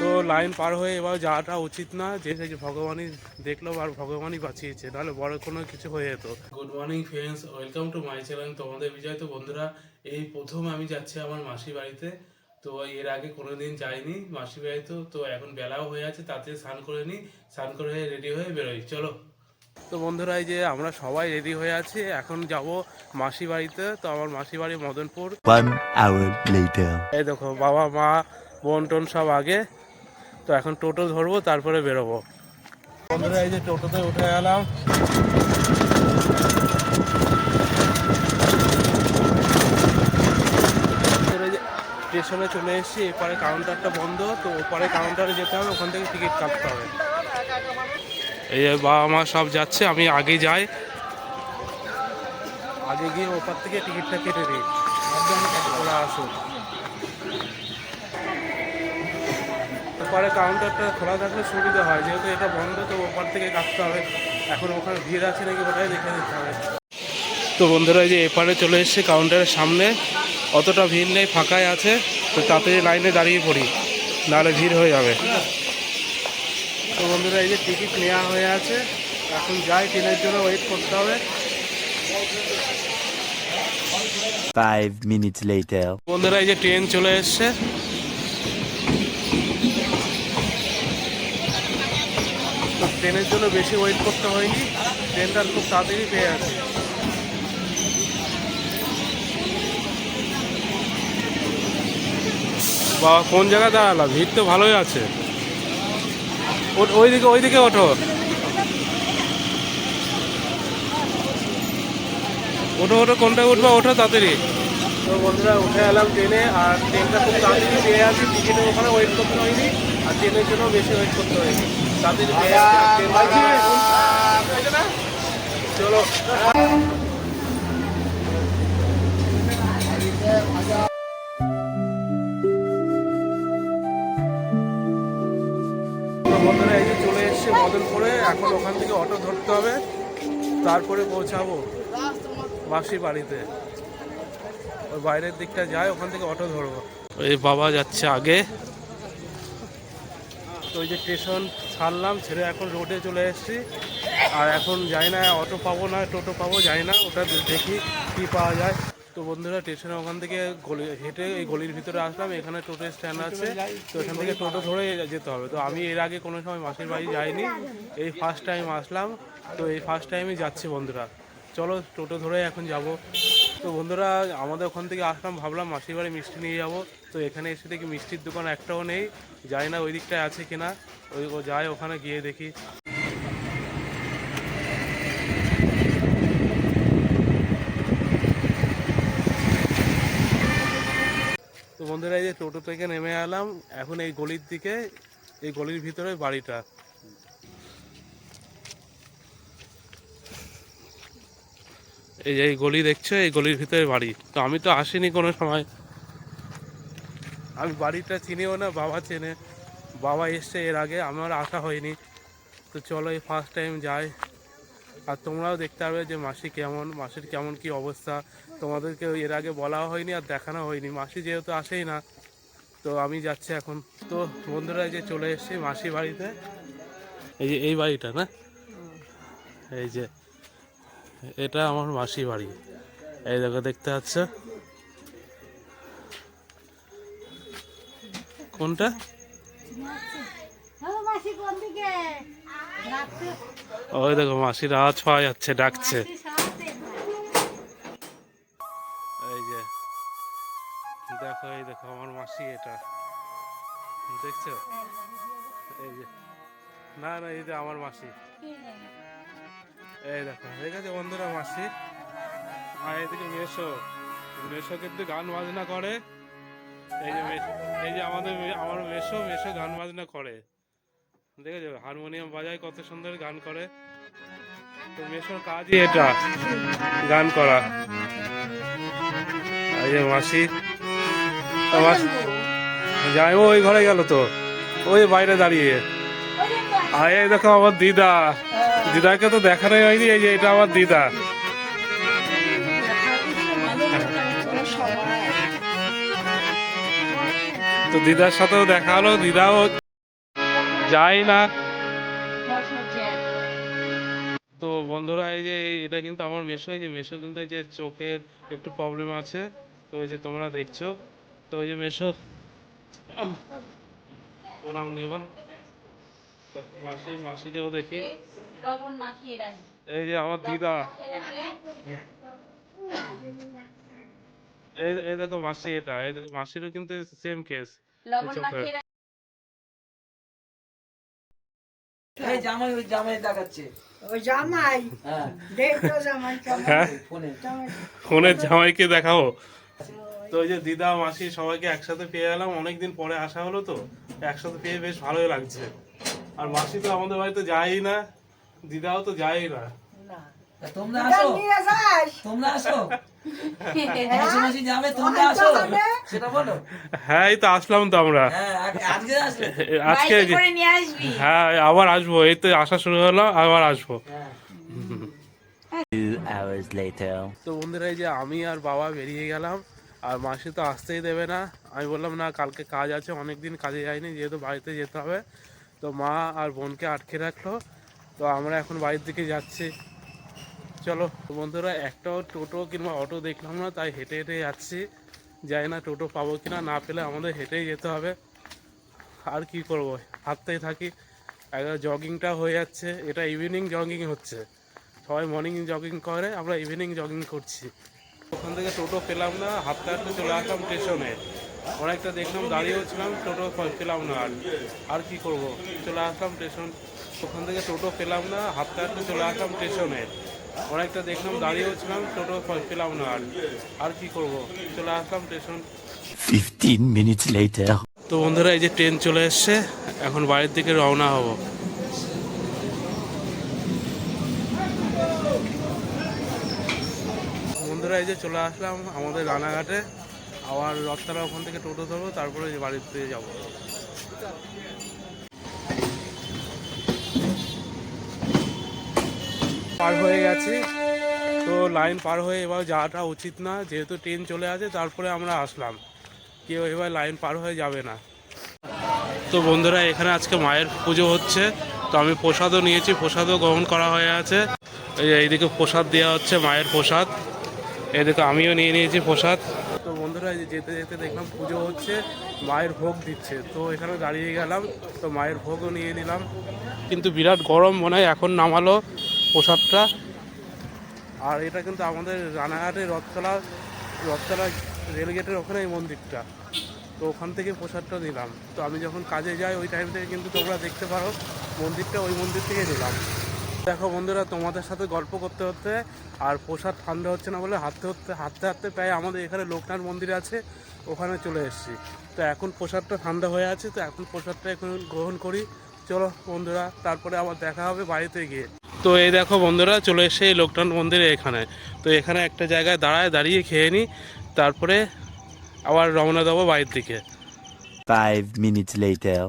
তো লাইন পার হয়ে এবার যাওয়াটা উচিত না। যে ভগবানই দেখল আর ভগবানই বাঁচিয়েছে নাহলে বড় কোনো কিছু হয়ে যেত। Good morning friends welcome to my channel তোমাদের বিজয় তো বন্ধুরা এই প্রথম আমি যাচ্ছি আমার মাসি বাড়িতে। তো এর আগে কোনোদিন যাইনি মাসি বাড়িতে তো এখন বেলাও হয়ে আছে তাতে স্নান করে নিই স্নান করে হয়ে রেডি হয়ে বেরোই চলো। তো বন্ধুরা এই যে আমরা সবাই রেডি হয়ে আছি এখন যাব মাসি বাড়িতে। তো আমার মাসি বাড়ি মদনপুর. এই দেখো বাবা মা বোন টোন সব আগে। তো এখন টোটো ধরবো তারপরে বেরোবো। বন্ধুরা এই যে টোটোতে উঠে গেলাম। স্টেশনে চলে এসেছি এপারে কাউন্টারটা বন্ধ তো ওপারে কাউন্টারে যেতে হবে ওখান থেকে টিকিট কাটতে হবে। এই বাবা মা সব যাচ্ছে আমি আগে যাই। আগে গিয়ে ওপার থেকে টিকিটটা কেটে দিই। ওরা আসুক ওপারে কাউন্টারটা খোলা থাকলে সুবিধা হয়। যেহেতু এটা বন্ধ তো ওপার থেকে কাটতে হবে। এখন ওখানে ভিড় আছে নাকি ওটাই দেখে নিতে হবে। তো বন্ধুরা যে এপারে চলে এসেছে কাউন্টারের সামনে। অতটা ভিড় নেই ফাঁকাই আছে। তো তাতে লাইনে দাঁড়িয়ে পড়ি নাহলে ভিড় হয়ে যাবে। তো বন্ধুরা এই যে টিকিট নেওয়া হয়ে আছে। এখন যাই ট্রেনের জন্য ওয়েট করতে হবে। Five minutes later. বন্ধুরা এই যে ট্রেন চলে এসছে। ট্রেনের জন্য বেশি ওয়েট করতে হয়নি। ট্রেনটা খুব তাড়াতাড়ি পেয়ে আছে বা, কোন জায়গায় দাঁড়ালাম ভিড় তো ভালোই আছে। ওইদিকে ওইদিকে ওঠো। ওঠো ওঠো, কোনটা উঠবে ওঠো তাড়াতাড়ি। তো বন্ধুরা, উঠে এলাম ট্রেনে আর ট্রেনটা খুব তাড়াতাড়ি পেয়ে আছি টিকিটের ওখানে ওয়েট করতে হয়নি আর ট্রেনের জন্য বেশি ওয়েট করতে হয়নি। ট্রেন চলো। বন্ধুরা এই যে চলে এসছে মদনপুরে এখন ওখান থেকে অটো ধরতে হবে তারপরে পৌঁছাবো মাসি বাড়িতে ওই বাইরের দিকটা যায় ওখান থেকে অটো ধরবো ওই বাবা যাচ্ছে আগে তো ওই যে স্টেশন ছাড়লাম, ছেড়ে এখন রোডে চলে এসেছি। আর এখন যাই না, অটো পাবো না, টোটো পাবো, যাই না, ওটা দেখি কি পাওয়া যায়। তো বন্ধুরা স্টেশনে ওখান থেকে গলি হেঁটে এই গলির ভিতরে আসলাম, এখানে টোটো স্ট্যান্ড আছে। তো এখান থেকে টোটো ধরে যেতে হবে। তো আমি এর আগে কোনো সময় মাসির বাড়ি যাইনি, এই ফার্স্ট টাইম আসলাম। তো এই ফার্স্ট টাইমই যাচ্ছি বন্ধুরা। চলো, টোটো ধরে এখন যাব। তো বন্ধুরা, আমাদের ওখান থেকে আসলাম, ভাবলাম মাসির বাড়ি মিষ্টি নিয়ে যাব। তো এখানে এসে দেখি মিষ্টির দোকান একটাও নেই, যাই না ওই দিকটায় আছে কিনা। ওই ও যায় ওখানে গিয়ে দেখি। তো বন্ধুরা, এই যে টোটো থেকে নেমে এলাম, এখন এই গলির দিকে, এই গলির ভিতরে বাড়িটা। এই যে এই গলি দেখছ এই গলির ভিতরে বাড়ি। তো আমি তো আসিনি কোনো সময়। আমি বাড়িটা চিনিও না বাবা চেনে। বাবা এসছে এর আগে আমার আসা হয়নি। তো চলো এই ফার্স্ট টাইম যাই। আর তোমরাও দেখতে পাবে যে মাসি কেমন মাসির কেমন কি অবস্থা। তোমাদেরকে এর আগে বলা হয়নি আর দেখানো হয়নি। মাসি যেহেতু আসেই না তো আমি যাচ্ছি এখন। তো বন্ধুরা এই যে চলে এসেছি মাসি বাড়িতে। এই যে এই বাড়িটা না? এই যে এটা আমার মাসি বাড়ি। এই দেখো দেখতে পাচ্ছ? কোনটা? ওই দেখো মাসির আওয়াজ পাওয়া যাচ্ছে ডাকছে। এই যে দেখো এই দেখো আমার মাসি এটা। দেখছ? এই যে না না এই যে আমার মাসি। এই দেখো, ঠিক আছে বন্ধুরা, মাসি। আর এদিকে মেশো। মেশো কিন্তু গান বাজনা করে। এই যে এই যে আমাদের আমার মেশো মেশো গান বাজনা করে। দেখেছ হারমোনিয়াম বাজায়, কত সুন্দর গান করে। তো মেশোর কাজই এটা, গান করা। এই যে মাসি। আমার যাই ওই ঘরে গেল তো। ওই বাইরে দাঁড়িয়ে। এই দেখো আমার দিদা। দিদাকে তো দেখানোই হয়নি, এই যে এটা আমার দিদা। তো দিদার সাথেও দেখা হলো, দিদাও যাই না। তো বন্ধুরা, এই যে এটা কিন্তু আমার মেশো, এই যে মেশো কিন্তু এই যে চোখের একটু প্রবলেম আছে। তো এই যে তোমরা দেখছ, তো এই যে মেশো প্রণাম নিবন মাসি মাসিকেও দেখি। এই যে আমার দিদা। এই এই দেখো মাসি এটা মাসিরও কিন্তু সেম কেস জামাই ওই জামাই দেখাচ্ছে। জামাই? হ্যাঁ। জামাই হ্যাঁ? ফোনে। জামাই। ফোনের জামাইকে দেখাবো তো ওই যে দিদা মাসি সবাইকে একসাথে পেয়ে গেলাম অনেকদিন পরে আসা হলো তো একসাথে পেয়ে বেশ ভালোই লাগছে। আর মাসি তো আমাদের বাড়িতে যায়ই না দিদাও তো যায়ই না। না। তোমরা আসো। তোমরা আসো। মাসি মাসি যাবে তোমরা আসো। হ্যাঁ এই তো আসলাম তো আমরা। হ্যাঁ আজকে আসলে? আজকে বাইকে করে নিয়ে আসবি। হ্যাঁ আবার আসব। এই তো আসা শুরু হলো আবার আসব। হ্যাঁ. তো বন্ধুরা এই যে আমি আর বাবা বেরিয়ে গেলাম আর মাসি তো আসতেই দেবে না। আমি বললাম না কালকে কাজ আছে অনেক দিন কাজে যাইনি যেহেতু বাড়িতে যেতে হবে। তো মা আর বোনকে আটকে রাখল। তো আমরা এখন বাড়ির দিকে যাচ্ছি। চলো বন্ধুরা, একটাও টোটো কিংবা অটো দেখলাম না, তাই হেঁটে হেঁটে যাচ্ছি। যাই না, টোটো পাবো কিনা না পেলে আমাদের হেঁটেই যেতে হবে। আর কি করব? হাঁটতেই থাকি। একবার জগিংটা হয়ে যাচ্ছে। এটা ইভিনিং জগিং হচ্ছে। সবাই মর্নিং জগিং করে, আমরা ইভিনিং জগিং করছি। ওখান থেকে টোটো পেলাম না, হাঁটতে হাঁটতে চলে আসলাম স্টেশনে অনেকটা দেখলাম দাঁড়িয়েও ছিলাম টোটো পেলাম না আর। আর কি করব? চলে আসলাম স্টেশন ওখান থেকে টোটো পেলাম না হাঁটতে চলে আসলাম স্টেশনে অনেকটা দেখলাম দাঁড়িয়েও ছিলাম টোটো পেলাম না আর। আর কি করব? চলে আসলাম স্টেশন Fifteen minutes later. তো বন্ধুরা এই যে ট্রেন চলে এসছে এখন বাড়ির দিকে রওনা হব। বন্ধুরা এই যে চলে আসলাম আমাদের রানাঘাটে। আবার রথতলা ওখান থেকে টোটো ধরবো, তারপরে বাড়িতে যাব। পার হয়ে গেছি। তো লাইন পার হয়ে এবার যাওয়াটা উচিত না, যেহেতু ট্রেন চলে আসে তারপরে আমরা আসলাম। কেউ এবার লাইন পার হয়ে যাবে না। তো বন্ধুরা, এখানে আজকে মায়ের পুজো হচ্ছে। তো আমি প্রসাদও নিয়েছি, প্রসাদও গ্রহণ করা হয়ে আছে। এই এইদিকে প্রসাদ দেওয়া হচ্ছে, মায়ের প্রসাদ। এদিকে আমিও নিয়ে নিয়েছি প্রসাদ। তো বন্ধুরা এই যেতে যেতে দেখলাম পুজো হচ্ছে মায়ের ভোগ দিচ্ছে। তো এখানে দাঁড়িয়ে গেলাম তো মায়ের ভোগও নিয়ে নিলাম। কিন্তু বিরাট গরম মনে হয় এখন নামালো প্রসাদটা। আর এটা কিন্তু আমাদের রানাঘাটের রথতলা রথতলা রেলগেটের ওখানে এই মন্দিরটা। তো ওখান থেকে প্রসাদটা নিলাম। তো আমি যখন কাজে যাই ওই টাইম থেকে কিন্তু তোমরা দেখতে পারো মন্দিরটা ওই মন্দির থেকে নিলাম। দেখো বন্ধুরা, তোমাদের সাথে গল্প করতে করতে আর প্রসাদ ঠান্ডা হচ্ছে না বলে হাঁটতে হাঁটতে হাঁটতে হাঁটতে প্রায় আমাদের এখানে লোকনাথ মন্দির আছে, ওখানে চলে এসেছি। তো এখন প্রসাদটা ঠান্ডা হয়ে আছে, তো এখন প্রসাদটা এখন গ্রহণ করি। চলো বন্ধুরা, তারপরে আবার দেখা হবে বাড়িতে গিয়ে। তো এই দেখো বন্ধুরা, চলে এসে এই লোকনাথ মন্দিরে এখানে। তো এখানে একটা জায়গায় দাঁড়ায়, দাঁড়িয়ে খেয়ে নিই, তারপরে আবার রওনা দেবো বাড়ির দিকে। Five minutes later.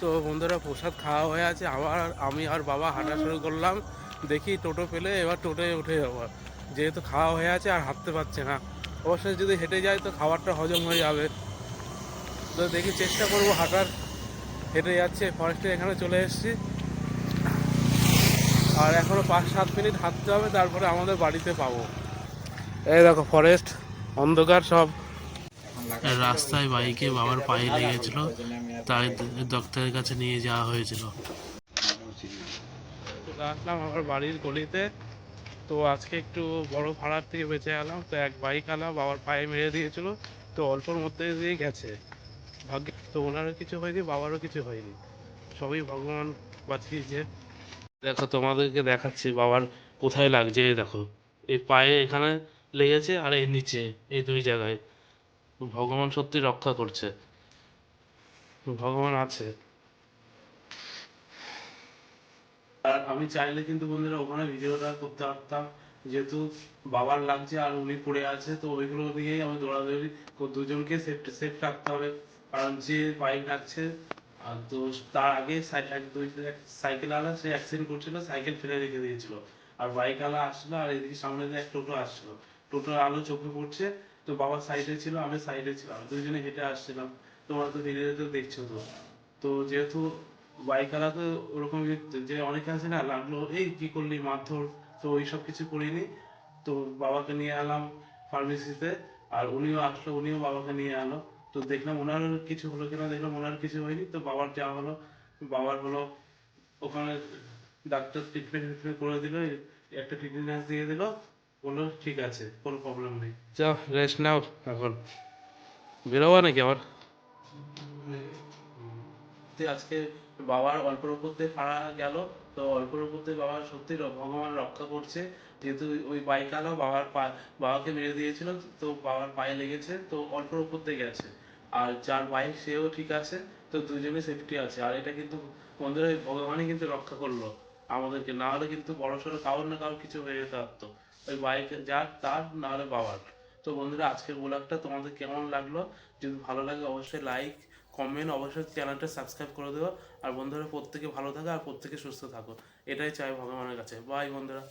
তো বন্ধুরা প্রসাদ খাওয়া হয়ে আছে। আবার আমি আর বাবা হাঁটা শুরু করলাম। দেখি টোটো পেলে এবার টোটোয় উঠে যাব। যেহেতু খাওয়া হয়ে আছে আর হাঁটতে পারছে না। অবশ্যই যদি হেঁটে যায় তো খাবারটা হজম হয়ে যাবে। তো দেখি চেষ্টা করব হাঁটার। হেঁটে যাচ্ছে ফরেস্টে এখানে চলে এসেছি। আর এখনও পাঁচ সাত মিনিট হাঁটতে হবে, তারপরে আমাদের বাড়িতে পাবো। এই দেখো ফরেস্ট অন্ধকার সব। রাস্তায় বাইকে বাবার পায়ে লেগেছিল, তাই ডক্টরের কাছে নিয়ে যাওয়া হয়েছিল। আসলাম আমার বাড়ির গলিতে। তো আজকে একটু বড় ভাড়ার থেকে বেঁচে গেলাম, তো এক বাইক আলা বাবার পায়ে মেরে দিয়েছিল, তো অল্পর মধ্যে দিয়ে গেছে। ভাগ্যে তো ওনারও কিছু হয়নি, বাবারও কিছু হয়নি। সবই ভগবান বাঁচিয়েছে। দেখো, তোমাদেরকে দেখাচ্ছি, বাবার কোথায় লাগছে দেখো। এই পায়ে এখানে লেগেছে আর এই নিচে, এই দুই জায়গায়। ভগবান সত্যি রক্ষা করছে। ভগবান আছে। আর আমি চাইলে কিন্তু বন্ধুরা ওখানে ভিডিওটা করতে পারতাম। যেহেতু বাবার লাগছে আর উনি পড়ে আছে, তো ওইগুলো দিয়েই আমি দৌড়াদৌড়ি দুজনকে সেফ সেফ রাখতে হবে। কারণ যে বাইক রাখছে আর তো তার আগে সাইকেল আলা সে অ্যাক্সিডেন্ট করছিল, সাইকেল ফেলে রেখে দিয়েছিল। আর বাইক আলা আসলো আর এদিকে সামনে দিয়ে টোটো আসছিল টোটোর আলো চোখে পড়ছে। তো বাবা সাইডে ছিল, আমি সাইডে ছিলাম। দুজনে হেঁটে আসছিলাম। তোমরা তো ভিডিওতে দেখছ তো। তো যেহেতু বাইক তো ওরকম যে অনেকে আছে না, লাগল, এই কি করলি, মারধর? তো ওইসব কিছু করিনি। তো বাবাকে নিয়ে এলাম ফার্মেসিতে আর উনিও আসলো, উনিও বাবাকে নিয়ে এলো। তো দেখলাম ওনার কিছু হলো কিনা, দেখলাম ওনার কিছু হয়নি। তো বাবার যা হলো, বাবার হলো ওখানে ডাক্তার ট্রিটমেন্ট করে দিল, একটা ট্রিটমেন্ট দিয়ে দিল। বলল ঠিক আছে কোনো প্রবলেম নেই। যাও রেস্ট নাও এখন। বেরোবা নাকি আবার? সত্যি আজকে বাবার অল্পের উপর দিয়ে পাড়া গেল তো অল্পের উপর দিয়ে বাবার সত্যি র- ভগবান রক্ষা করছে। যেহেতু ওই বাইক আলো বাবার পা বাবাকে মেরে দিয়েছিল তো বাবার পায়ে লেগেছে তো অল্পের উপর দিয়ে গেছে। আর যার বাইক সেও ঠিক আছে তো দুজনে সেফটি আছে। আর এটা কিন্তু বন্ধুরা ওই ভগবানই কিন্তু রক্ষা করল আমাদেরকে। না হলে কিন্তু বড় সড়ো কারোর না কারোর কিছু হয়ে যেতে পারতো ওই বাইক যার, তার না হলে বাবার। তো বন্ধুরা, আজকের ব্লগটা তোমাদের কেমন লাগল? যদি ভালো লাগে, অবশ্যই লাইক কমেন্ট অবশ্যই চ্যানেলটা সাবস্ক্রাইব করে দেবো আর বন্ধুরা, প্রত্যেকে ভালো থাকো আর প্রত্যেকে সুস্থ থাকো। এটাই চাই ভগবানের কাছে। বাই বন্ধুরা।